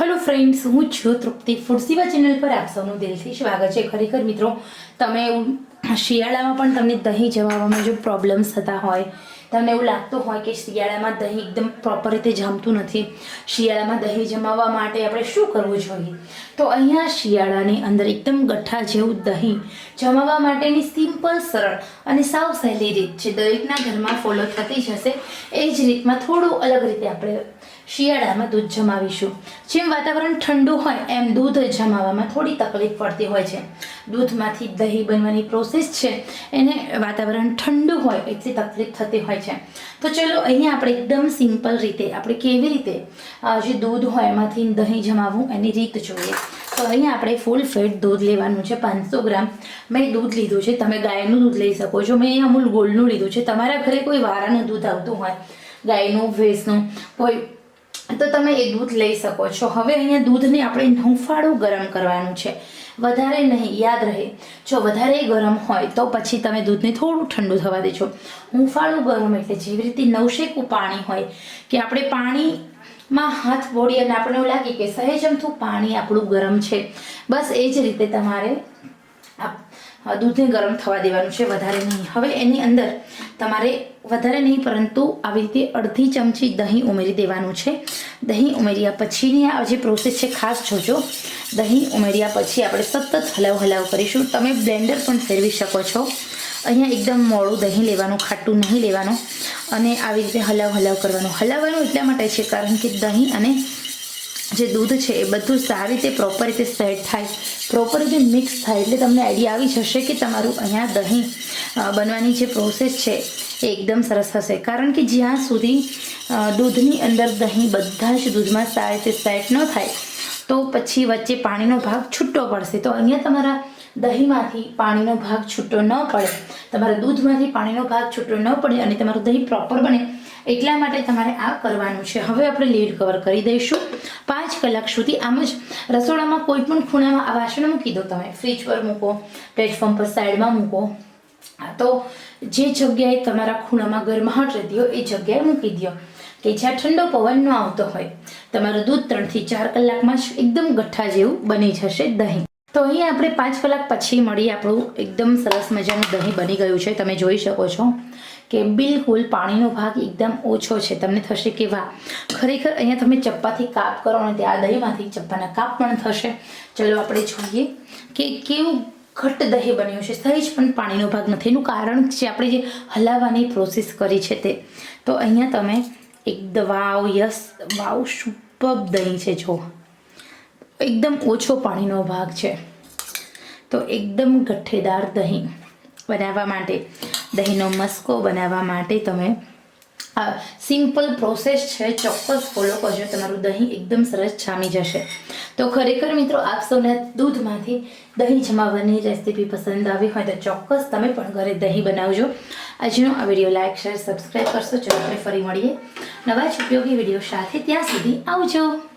Hello friends હું છું તૃપ્તિ ફૂડસીવા channel પર આપ સૌનું દિલથી સ્વાગત છે. ખરેખર મિત્રો, તમે શિયાળામાં પણ તમને દહીં જમાવવામાં જો પ્રોબ્લેમ્સ થતા હોય, તમને એવું લાગતું હોય કે શિયાળામાં દહીં એકદમ પ્રોપર રીતે જમતું નથી, શિયાળામાં દહીં જમાવવા માટે આપણે શું કરવું જોઈએ? તો અહીંયા શિયાળાની અંદર એકદમ ગઠ્ઠા જેવું દહીં જમાવવા માટેની સિમ્પલ સરળ અને સાવ સહેલી રીત છે. દરેકના ઘરમાં ફોલો થતી જ હશે. એ જ રીતમાં થોડું અલગ રીતે આપણે શિયાળામાં દૂધ જમાવીશું. જેમ વાતાવરણ ઠંડુ હોય, એમ દૂધ જમાવવામાં થોડી તકલીફ પડતી હોય છે. દૂધમાંથી દહીં બનવાની પ્રોસેસ છે. એને વાતાવરણ ઠંડુ હોય એટલી તકલીફ થતી હોય છે. તો ચલો, અહીંયા આપણે એકદમ સિમ્પલ રીતે, આપણે કેવી રીતે જે દૂધ હોય એમાંથી દહીં જમાવવું એની રીત જોઈએ. તો અહીંયા આપણે ફૂલ ફેટ દૂધ લેવાનું છે, પાંચસો ગ્રામ. મેં દૂધ લીધું છે, તમે ગાયનું દૂધ લઈ શકો છો. મેં અમૂલ ગોલ્ડનું લીધું છે. તમારા ઘરે કોઈ વારાનું દૂધ આવતું હોય, ગાયનું, ભેંસનું, કોઈ તો તમે એ દૂધ લઈ શકો છો. હવે અહીંયા દૂધને આપણે હૂંફાળું ગરમ કરવાનું છે. વધારે નહીં, યાદ રહે. જો વધારે ગરમ હોય તો પછી તમે દૂધને થોડું ઠંડુ થવા દેજો. હૂંફાળું ગરમ એટલે જેવી રીતે નવશેકું પાણી હોય કે આપણે પાણીમાં હાથ બોળી અને આપણને એવું લાગે કે સહેજ અમથું પાણી આપણું ગરમ છે. બસ એ જ રીતે તમારે દૂધને ગરમ થવા દેવાનું છે વધારે નહીં. હવે એની અંદર તમારે વધારે નહીં, પરંતુ આવી રીતે અડધી ચમચી દહીં ઉમેરી દેવાનું છે. દહીં ઉમેર્યા પછીની આ જે પ્રોસેસ છે, ખાસ જોજો. દહીં ઉમેર્યા પછી આપણે સતત હલાવ હલાવ કરીશું. તમે બ્લેન્ડર પણ ફેરવી શકો છો. અહીંયા એકદમ મોડું દહીં લેવાનું, ખાટું નહીં લેવાનું. અને આવી રીતે હલાવ હલાવ કરવાનું. હલાવવાનું એટલા માટે છે, કારણ કે દહીં અને જે દૂધ છે એ બધું સારી રીતે પ્રોપર રીતે સેટ થાય પ્રોપર રીતે મિક્સ થાય એટલે તમને આઈડિયા આવી જશે કે તમારું અહીંયા દહીં બનવાની જે પ્રોસેસ છે એ એકદમ સરસ થશે. કારણ કે જ્યાં સુધી દૂધની અંદર દહીં બધા જ દૂધમાં સારી રીતે સેટ ન થાય, તો પછી વચ્ચે પાણીનો ભાગ છૂટો પડશે. તો અહીંયા તમારા દહીંમાંથી પાણીનો ભાગ છૂટો ન પડે, તમારા દૂધમાંથી પાણીનો ભાગ છૂટો ન પડે અને તમારું દહીં પ્રોપર બને એટલા માટે તમારે આ કરવાનું છે. હવે આપણે લીડ કવર કરી દઈશું. પાંચ કલાક સુધી આમ જ રસોડામાં કોઈ પણ ખૂણામાં આ વાસણ મૂકી દો તમે. ફ્રીજ પર મૂકો પ્લેટફોર્મ પર સાઈડમાં મૂકો. તો જે જગ્યાએ તમારા ખૂણામાં ગરમાહટ રહેતી હોય એ જગ્યાએ મૂકી દો. કે જ્યાં ઠંડો પવન ન આવતો હોય. તમારું દૂધ ત્રણથી ચાર કલાકમાં જ એકદમ ગઠ્ઠા જેવું બની જશે દહીં. તો અહીં આપણે પાંચ કલાક પછી મળી આપણું એકદમ સરસ મજાનું દહીં બની ગયું છે. તમે જોઈ શકો છો કે બિલકુલ પાણીનો ભાગ એકદમ ઓછો છે. તમને થશે કે વાહ, ખરેખર અહીંયા તમે ચપ્પાથી કાપ કરો અને ત્યાં દહીંમાંથી ચપ્પાના કાપ પણ થશે. ચલો આપણે જોઈએ કે કેવું ઘટ્ટ દહીં બન્યું છે. સહેજ પણ પાણીનો ભાગ નથી. એનું કારણ છે આપણે જે હલાવવાની પ્રોસેસ કરી છે તે. તો અહીંયા તમે એક વાવ યસ, વાવ સુપર દહીં છે. જો એકદમ ઓછો પાણીનો ભાગ છે. તો એકદમ ગઠ્ઠેદાર દહીં બનાવવા માટે, દહીંનો મસ્કો બનાવવા માટે તમે, આ સિમ્પલ પ્રોસેસ છે, ચોક્કસ ફોલો કરજો, તમારું દહીં એકદમ સરસ છામી જશે. તો ખરેખર મિત્રો, આપ સૌને દૂધમાંથી દહીં જમાવવાની રેસીપી પસંદ આવી હોય તો ચોક્કસ તમે પણ ઘરે દહીં બનાવજો. આજનો આ વીડિયો લાઇક શેર, સબસ્ક્રાઈબ કરશો. ચલો આપણે ફરી મળીએ. નવા જ ઉપયોગી વીડિયો સાથે ત્યાં સુધી આવજો.